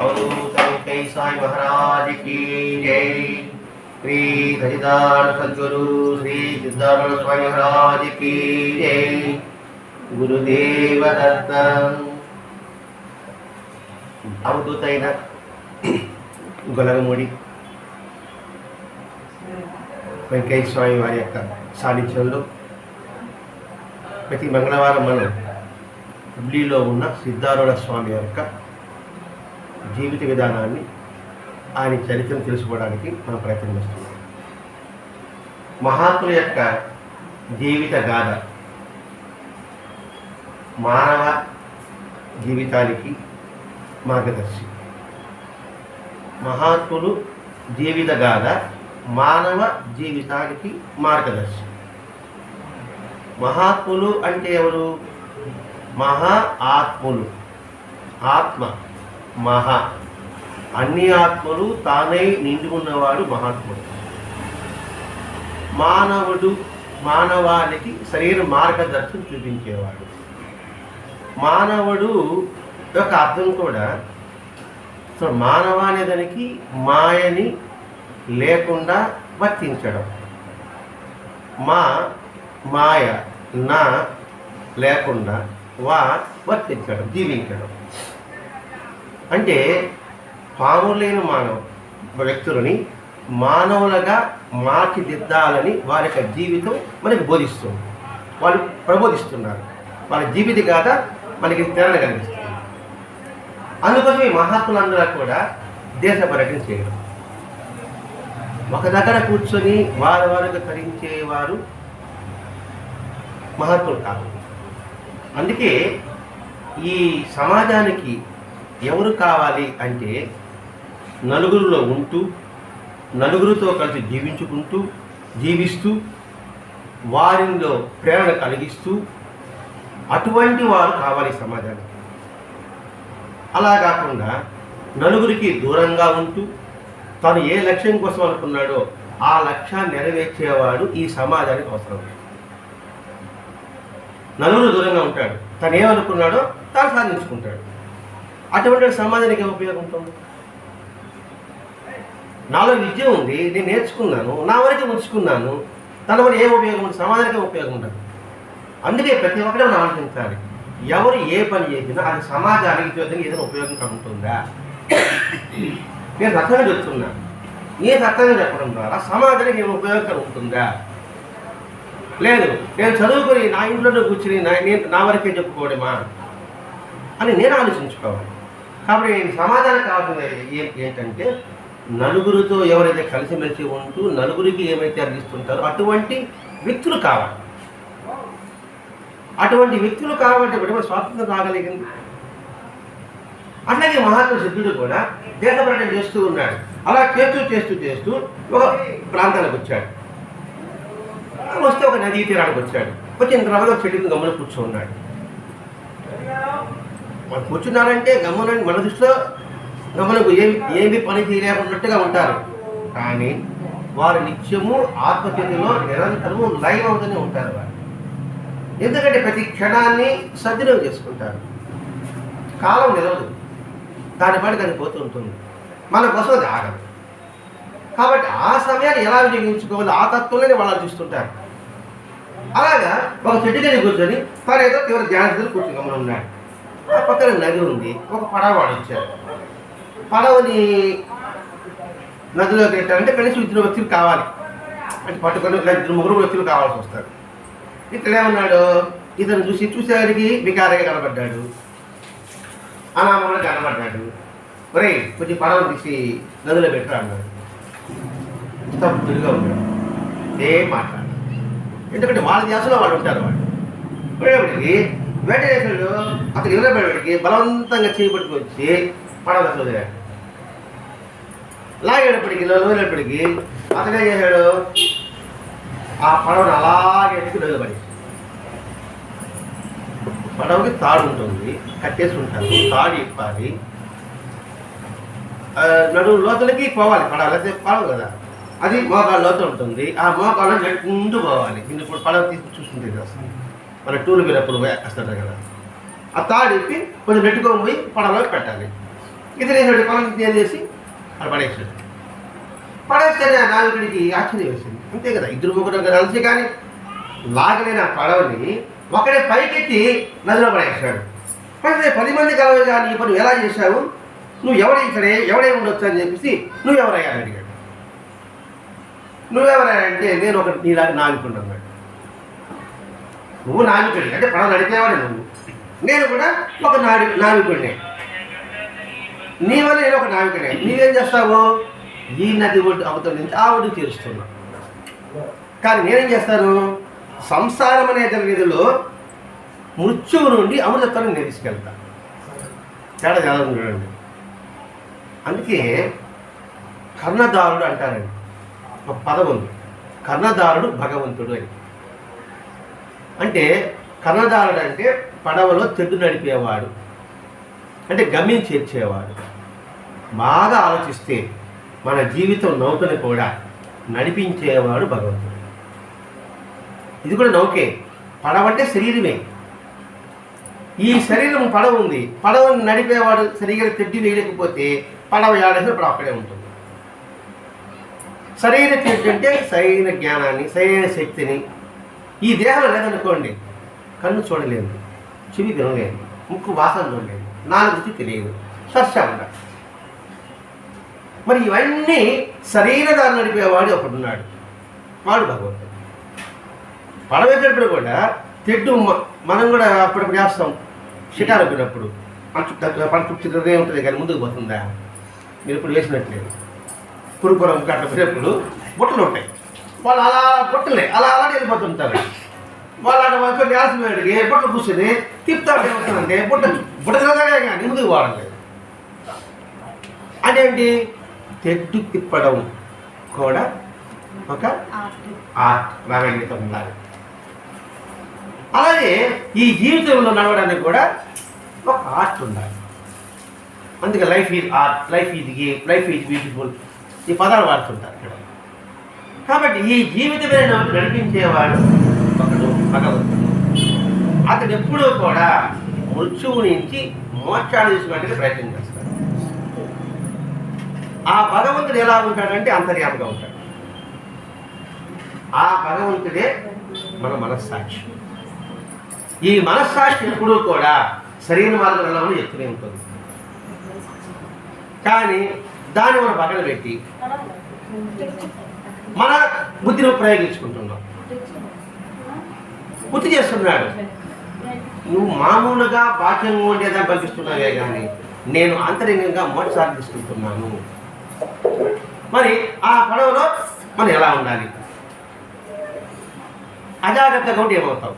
अवधूतमुखै साई महाराज की जय श्री धरिदार सद्गुरु श्री सिद्धार्थ स्वामी महाराज की जय గురుదేవ దత్త అవధూతైన గొలగముడి వెంకయ్య స్వామి వారి యొక్క సాన్నిధ్యంలో ప్రతి మంగళవారం మనం హుబ్లీలో ఉన్న సిద్ధారూఢ స్వామి యొక్క జీవిత విధానాన్ని ఆయన చరిత్రను తెలుసుకోవడానికి మనం ప్రయత్నం చేస్తున్నాం. మహాత్ముల యొక్క జీవిత గాథ మానవ జీవితానికి మార్గదర్శి. మహాత్ములు జీవిత గాథ మానవ జీవితానికి మార్గదర్శి. మహాత్ములు అంటే ఎవరు? మహా ఆత్ములు. ఆత్మ. మహా. అన్ని ఆత్మలు తానై నిండి ఉన్నవాడు మహాత్ముడు. మానవుడు మానవానికి సరైన మార్గదర్శనం చూపించేవాడు. మానవుడు యొక్క అర్థం కూడా. సో మానవ అనేదానికి మాయని లేకుండా వర్తించడం. మా మాయ నా లేకుండా వా వర్తించడం జీవించడం. అంటే పాములేని మానవ వ్యక్తులని మానవులుగా మార్చిదిద్దాలని వారి యొక్క జీవితం మనకి బోధిస్తుంది. వాళ్ళు ప్రబోధిస్తున్నారు. వాళ్ళ జీవిత గాథ మనకి ప్రేరణ కలిగిస్తుంది. అందుకోసం ఈ మహాత్ములందరూ కూడా దేశ పర్యటన చేయడం. ఒక దగ్గర కూర్చొని వారి వారికి తరించేవారు మహాత్ములు కాదు. అందుకే ఈ సమాజానికి ఎవరు కావాలి అంటే నలుగురిలో ఉంటూ నలుగురితో కలిసి జీవించుకుంటూ జీవిస్తూ వారిలో ప్రేరణ కలిగిస్తూ అటువంటి వారు కావాలి సమాజానికి. అలా కాకుండా నలుగురికి దూరంగా ఉంటూ తను ఏ లక్ష్యం కోసం అనుకున్నాడో ఆ లక్ష్యాన్ని నెరవేర్చేవాడు ఈ సమాజానికి అవసరం. నలుగురు దూరంగా ఉంటాడు. తను ఏమనుకున్నాడో తాను సాధించుకుంటాడు. అటువంటి సమాజానికి ఏం ఉపయోగం ఉంటుంది? నాలో విద్య ఉంది నేను నేర్చుకున్నాను నా వరకు ఉంచుకున్నాను తన వల్ల ఏం ఉపయోగం ఉంది సమాజానికి ఉపయోగం ఉండదు అందుకే ప్రతి ఒక్కరూ మనం ఆలోచించాలి. ఎవరు ఏ పని చేసినా అది సమాజానికి ఏదైనా ఉపయోగం ఉంటుందా నేను సత్యంగా చెప్తున్నా. నేను సత్యంగా చెప్పడం ద్వారా సమాజానికి ఏమైనా ఉపయోగకరం ఉంటుందా లేదు. నేను చదువుకొని నా ఇంట్లోనే కూర్చుని నా నేను నా వరకే చెప్పుకోవడమా? అని నేను ఆలోచించుకోవాలి. కాబట్టి నేను సమాధానం కావాల్సింది ఏంటంటే నలుగురితో ఎవరైతే కలిసిమెలిసి ఉంటూ నలుగురికి ఏమైతే అందిస్తుంటారో అటువంటి వ్యక్తులు కావాలి. అటువంటి వ్యక్తులు కావాలంటే ఎటువంటి స్వాతంత్రం రాగలిగింది? అట్లాగే మహాత్మ సిద్ధుడు కూడా దేశ చేస్తూ ఉన్నాడు. అలా చేస్తూ చేస్తూ చేస్తూ ఒక ప్రాంతానికి వచ్చాడు. వస్తే ఒక నదీ తీరానికి వచ్చాడు. వచ్చిన తర్వాత ఒక చెట్టు గమ్మున కూర్చున్నాడు. వాళ్ళు కూర్చున్నారంటే గమనం మన దృష్టిలో గమనకు ఏం ఏమి పని చేయలేకున్నట్టుగా ఉంటారు. కానీ వారు నిత్యము ఆత్మస్థితిలో నిరంతరము లైవ్ అవుతూనే ఉంటారు వారు ఎందుకంటే ప్రతి క్షణాన్ని సద్వినియోగం చేసుకుంటారు. కాలం నిలవదు. దాని పాటికి దాన్ని పోతూ ఉంటుంది. మన కోసం అది ఆగదు. కాబట్టి ఆ సమయాన్ని ఎలా వినియోగించుకోవాలి? ఆ తత్వంలోనే వాళ్ళు చూస్తుంటారు. అలాగా ఒక చెట్టు దగ్గర కూర్చొని తను ఏదో తీవ్ర ధ్యానస్థితిలో కూర్చుని గమనం ఉన్నాడు ఆ పక్కన నది ఉంది. ఒక పడవవాడు వచ్చాడు పడవని నదిలోకి పెట్టాలంటే కనీసం ఇద్దరు వ్యక్తులు కావాలి. అంటే పట్టుకొని ఇద్దరు ముగ్గురు వ్యక్తులు కావాల్సి వస్తారు. ఇక్కడ ఏమన్నాడు? ఇతను చూసి చూసేవాడికి వికారంగా కనబడ్డాడు. అనామంలో కనబడ్డాడు. ఒరేయ్ కొంచెం పడవ తీసి నదిలో పెట్టరా అన్నాడు. తప్పుడుగా ఉన్నాడు. ఏం మాట్లాడు ఎందుకంటే వాళ్ళ ధ్యాసలో వాళ్ళు ఉంటారు వాళ్ళు. వేట చేసినాడు అతను ఎదురపడేవాడికి బలవంతంగా చేయబట్టుకు వచ్చి పడవ దశలో లాగేటప్పటికి లోనేటప్పటికి అతను ఏం చేశాడు? ఆ పడవను అలాగే ఎత్తుకు నిలబడి పడవకి తాడు ఉంటుంది కట్టేసి ఉంటారు తాడు ఇప్పాలి. ఆ, నడుము లోతులకి పోవాలి పడవ లేకపోతే పడవ కదా. అది మోకాళ్ళ లోతు ఉంటుంది. ఆ మోకాళ్ళ ముందు పోవాలి. ఇప్పుడు పడవ తీసుకు చూసుకుంటే కదా మన టూర్ పోయి వేస్తాడు కదా. ఆ తాడు ఇప్పి కొంచెం నెట్టుకొని పోయి పడవలో పెట్టాలి. ఇతనేసాడు పొలం ఏం చేసి అక్కడ పడేసాడు పడేస్తేనే ఆ నాయకుడికి ఆశ్చర్యం వేసింది. అంతే కదా ఇద్దరు ముగ్గురు కలిసి కానీ లాగలేని ఆ పడవని ఒకడే పైకెత్తి నదిలో పడేసాడు పడితే పది మంది కలవగా నీ పని ఎలా చేశావు? నువ్వు ఎవడ ఇక్కడే ఎవడే ఉండొచ్చు అని చెప్పేసి నువ్వెవరయ్యా అని అడిగాడు. నువ్వెవరయ్యా అంటే నేను ఒక నీలాగా నావికున్నాను నువ్వు నావికుడి అంటే పడవ నడిపేవాడు నువ్వు. నేను కూడా ఒక నావి నావికుడిని నీ వల్ల నేను ఒక నావికుడే నీవేం చేస్తావు? ఈ నది ఒడ్డు అవతల నుంచి ఆ ఒడ్డు తీరుస్తున్నా. కానీ నేనేం చేస్తాను? సంసారం అనే నిధిలో మృత్యువు నుండి అమృతత్వాన్ని నేను తీసుకెళ్తా. తేడా చాలా చూడండి. అందుకే కర్ణదారుడు అంటారండి. ఒక పదం ఉంది. కర్ణదారుడు భగవంతుడు అని. అంటే కర్ణదారుడు అంటే పడవలో తెడ్డు నడిపేవాడు. అంటే గమ్యం చేర్చేవాడు. బాగా ఆలోచిస్తే మన జీవితం నౌకని కూడా నడిపించేవాడు భగవంతుడు. ఇది కూడా నౌకే. పడవ అంటే శరీరమే. ఈ శరీరం పడవ ఉంది. పడవని నడిపేవాడు సరిగ్గా తెడ్డి వేయలేకపోతే పడవ ఏడాది పడవ అక్కడే ఉంటుంది. సరైన తెడ్డు అంటే సరైన జ్ఞానాన్ని సరైన శక్తిని ఈ దేహం లేదనుకోండి కన్ను చూడలేదు చెవి వినలేదు ముక్కు వాసన చూడలేదు నాలుగు రుచి తెలియదు స్పర్శ ఉండదు మరి ఇవన్నీ సరైన దారి నడిపేవాడు ఒకడున్నాడు వాడు భగవంతుడు. పడవేటప్పుడు కూడా తెడ్డు మనం కూడా అప్పుడప్పుడు చేస్తాం షికారు పోయినప్పుడు పంచు పంట చుట్టూ ఉంటుంది కానీ ముందుకు పోతుందా? మీరు ఇప్పుడు వేసినట్లేదు పురుపురం గట్ల బుట్టలు ఉంటాయి. వాళ్ళు అలా బుట్టలే అలా అలా వెళ్ళిపోతుంటారు వాళ్ళు అక్కడ వచ్చి డ్యాన్స్ వేడికి బుట్టలు కూర్చొని తిప్పుతాడు ఏమవుతుందంటే బుట్ట బుట్ట కానీ ముందుకు పోవట్లేదు అదేంటి? తెడ్డు తిప్పడం కూడా ఒక ఆర్ట్. ప్రావీణ్యత ఉండాలి. అలాగే ఈ జీవితంలో నడవడానికి కూడా ఒక ఆర్ట్ ఉండాలి. అందుకే life is art life is gay life is beautiful ఈ పదాలు వాడుతుంటారు ఇక్కడ. కాబట్టి ఈ జీవితమే నాకు నడిపించేవాడు ఒకడు భగవంతుడు. అతడు ఎప్పుడూ కూడా మృత్యువు నుంచి మోక్షాలు తీసుకోవడానికి ప్రయత్నం చేస్తాడు. ఆ భగవంతుడు ఎలా ఉంటాడంటే అంతర్యామగా ఉంటాడు. ఆ భగవంతుడే మన మనస్సాక్షి. ఈ మనస్సాక్షి ఎప్పుడూ కూడా శరీర మార్గంలో ఎత్తునే ఉంటుంది. కానీ దాన్ని మనం పక్కన పెట్టి మన బుద్ధిని ప్రయోగించుకుంటున్నాం. గుర్తు చేస్తున్నాడు. నువ్వు మామూలుగా బాహ్యంగా ఉండేదా పంపిస్తున్నావే కానీ నేను అంతరంగంగా మోటార్ తీసుకుంటున్నాను మరి ఆ పడవలో మనం ఎలా ఉండాలి? అజాగ్రత్తగా ఉంటే ఏమవుతావు?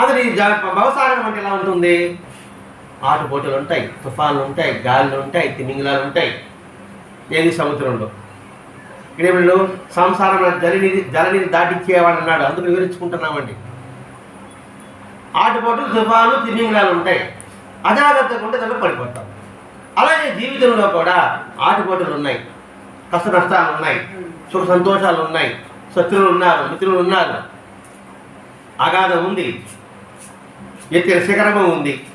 అసలు ఈ భవసాగరం అంటే ఎలా ఉంటుంది? ఆటుపోటులు ఉంటాయి తుఫాన్లు ఉంటాయి గాలులు ఉంటాయి తిమింగిలాలు ఉంటాయి. ఏది సముద్రంలో? ఇక్కడ వీళ్ళు సంసారం జలనిధి జలనిధి దాటిచ్చేవాడు అన్నాడు. అందుకు వివరించుకుంటున్నామండి. ఆటుపోటు తుఫాను తిమింగిలాలు ఉంటాయి. అజాగ్రత్తగా ఉంటే దాంట్లో పడిపోతాం. అలాగే జీవితంలో కూడా ఆటుపోటులు ఉన్నాయి. కష్ట నష్టాలు ఉన్నాయి. సుఖ సంతోషాలు ఉన్నాయి. శత్రువులు ఉన్నారు మిత్రులు ఉన్నారు. అగాధం ఉంది. ఎత్తిన శిఖరము ఉంది.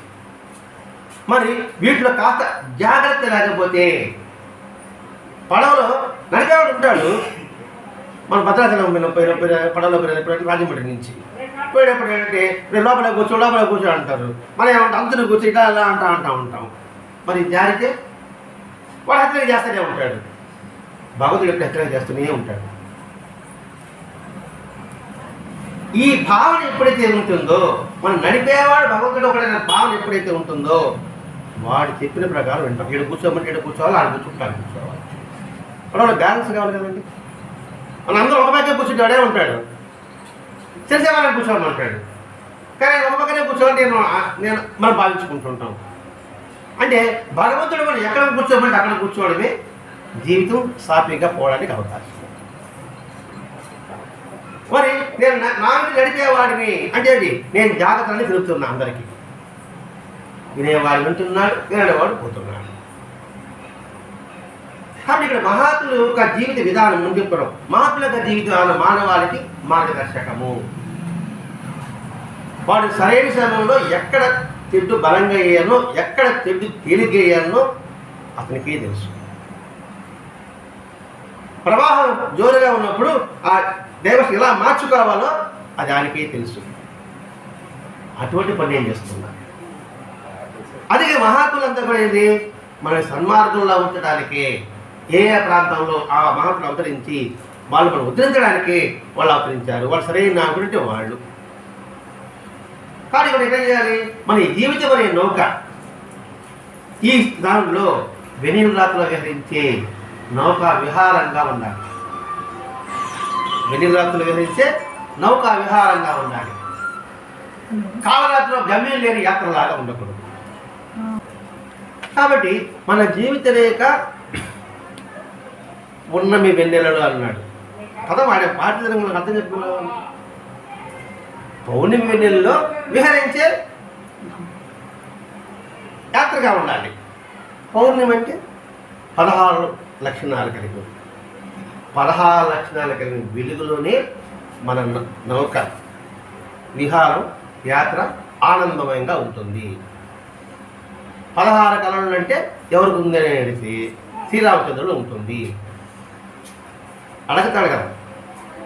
మరి వీటిలో కాస్త జాగ్రత్త లేకపోతే పడవలో నడిపేవాడు ఉంటాడు. మన భద్రాచలం పోయిన పోయిన పడవలో పోయిన రాజమండ్రి నుంచి. పోయేటప్పుడు ఏంటంటే "రే, లోపల కూర్చో లోపల కూర్చో అంటారు. మనం ఏమంటే అంతను కూర్చో ఇలా అలా అంటా అంటా ఉంటాం మరి జారితే వాడు హెచ్చరిక చేస్తూనే ఉంటాడు. భగవతుడు ఎప్పుడు హెచ్చరిక చేస్తూనే ఉంటాడు. ఈ భావన ఎప్పుడైతే ఉంటుందో మనం నడిపేవాడు భగవంతుడు ఒకడైన భావన ఎప్పుడైతే ఉంటుందో వాడు చెప్పిన ప్రకారం వింటాం. ఇక్కడ కూర్చోమంటే ఇక్కడ కూర్చోవాలి ఆడ కూర్చుంటాను కూర్చోవాలి. మనం బ్యాలెన్స్ కావాలి కదండి. మన అందరూ ఒక పక్కనే కూర్చుంటే వాడే ఉంటాడు తెలిసేవాళ్ళని కూర్చోమంటాడు కానీ ఒక పక్కనే కూర్చోవాలి నేను నేను మనం భావించుకుంటుంటాం అంటే భగవంతుడు మనం ఎక్కడ కూర్చోమంటే అక్కడ కూర్చోవడమే జీవితం సాఫీగా పోవడానికి అవకాశం. మరి నేను నా- నడిపేవాడిని అంటే ఏంటి? నేను జాగ్రత్తని తిరుగుతున్నా అందరికీ. వినేవాడు వింటున్నాడు వినడేవాడు పోతున్నాడు. కాబట్టి ఇక్కడ మహాత్ముల యొక్క జీవిత విధానం ముందు చెప్పడం మహాత్ముల యొక్క జీవితాలు మానవాళికి మార్గదర్శకము. వాడు సరైన సమయంలో ఎక్కడ తెడ్డు బలంగా అయ్యానో ఎక్కడ తెడ్డు తేలిగ్గా అతనికే తెలుసు. ప్రవాహం జోరుగా ఉన్నప్పుడు ఆ దేవత ఎలా మార్చుకోవాలో అది ఆయనకే తెలుసు. అటువంటి పని ఏం చేస్తున్నా? అదే మహాత్ములంతా కూడా ఏంటి మన సన్మార్గంలో ఉంచడానికి. ఏ ఏ ప్రాంతంలో ఆ మహాత్ములు అవతరించి వాళ్ళు మనం ఉద్ధరించడానికి వాళ్ళు అవతరించారు. వాళ్ళు సరైన నాయకుడు వాళ్ళు. కానీ మనం ఏం చేయాలి? మన జీవితం అనే నౌక ఈ దానిలో వెనిల్ రాత్రులు విహరించే నౌకా విహారంగా ఉండాలి. వెనిల్ రాత్రులు విహరించే నౌకా విహారంగా ఉండాలి. కాలరాత్రిలో గమ్యం లేని యాత్రలాగా ఉండకూడదు. కాబట్టి మన జీవిత రేఖ ఉన్నమి వెన్నెలలో అన్నాడు. పదం ఆడే పాఠ్యతరంలో అర్థం చెప్పుకున్నాం పౌర్ణమి వెన్నెలలో విహరించే యాత్రగా ఉండాలి. పౌర్ణమి అంటే పదహారు లక్షణాలు కలిగి పదహారు లక్షణాలు కలిగిన వెలుగులోనే మన నౌక విహారం యాత్ర ఆనందమయంగా ఉంటుంది. పదహారు కళలు అంటే ఎవరికి ఉందని అడిగితే శ్రీరామచంద్రుడు ఉంటుంది. అడగతాడు కదా.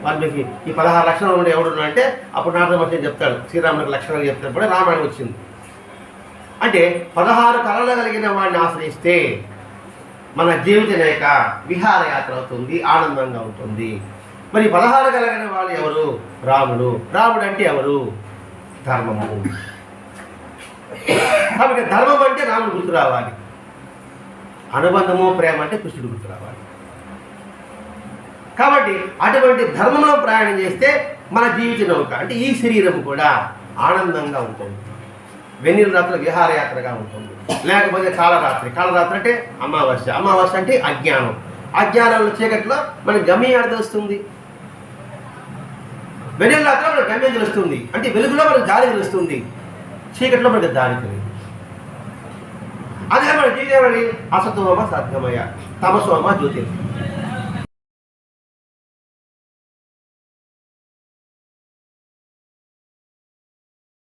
వాల్మీకి ఈ పదహారు లక్షణాలు ఉండే ఎవడు అంటే అప్పుడు నారద మహర్షి చెప్తాడు? శ్రీరామునికి లక్షణాలు కూడా రామాయణం వచ్చింది. అంటే పదహారు కళలు కలిగిన వాడిని ఆశ్రయిస్తే మన జీవిత రేఖ విహారయాత్ర అవుతుంది ఆనందంగా ఉంటుంది. మరి పదహారు కలిగిన వాళ్ళు ఎవరు? రాముడు. రాముడు అంటే ఎవరు? ధర్మము. కాబట్టి ధర్మం అంటే రాముడు గుర్తు రావాలి. అనుబంధము ప్రేమ అంటే కృష్ణుడు గుర్తు రావాలి. కాబట్టి అటువంటి ధర్మంలో ప్రయాణం చేస్తే మన జీవిత నౌక అంటే ఈ శరీరం కూడా ఆనందంగా ఉంటుంది. వెన్నీరు రాత్రుల విహారయాత్రగా ఉంటుంది. లేకపోతే కాలరాత్రి. కాలరాత్రి అంటే అమావాస్య. అమావాస్య అంటే అజ్ఞానం. అజ్ఞానంలో చీకట్లో మన గమ్యం తెలుస్తుంది? వెన్నీరు రాత్రిలో మనకు గమ్యం తెలుస్తుంది. అంటే వెలుగులో మనకు దారి తెలుస్తుంది. చీకట్లో మనకు దారి తెలియదు. అదే మన జీవితం అసతోమ సద్గమయ తమసోమ జ్యోతి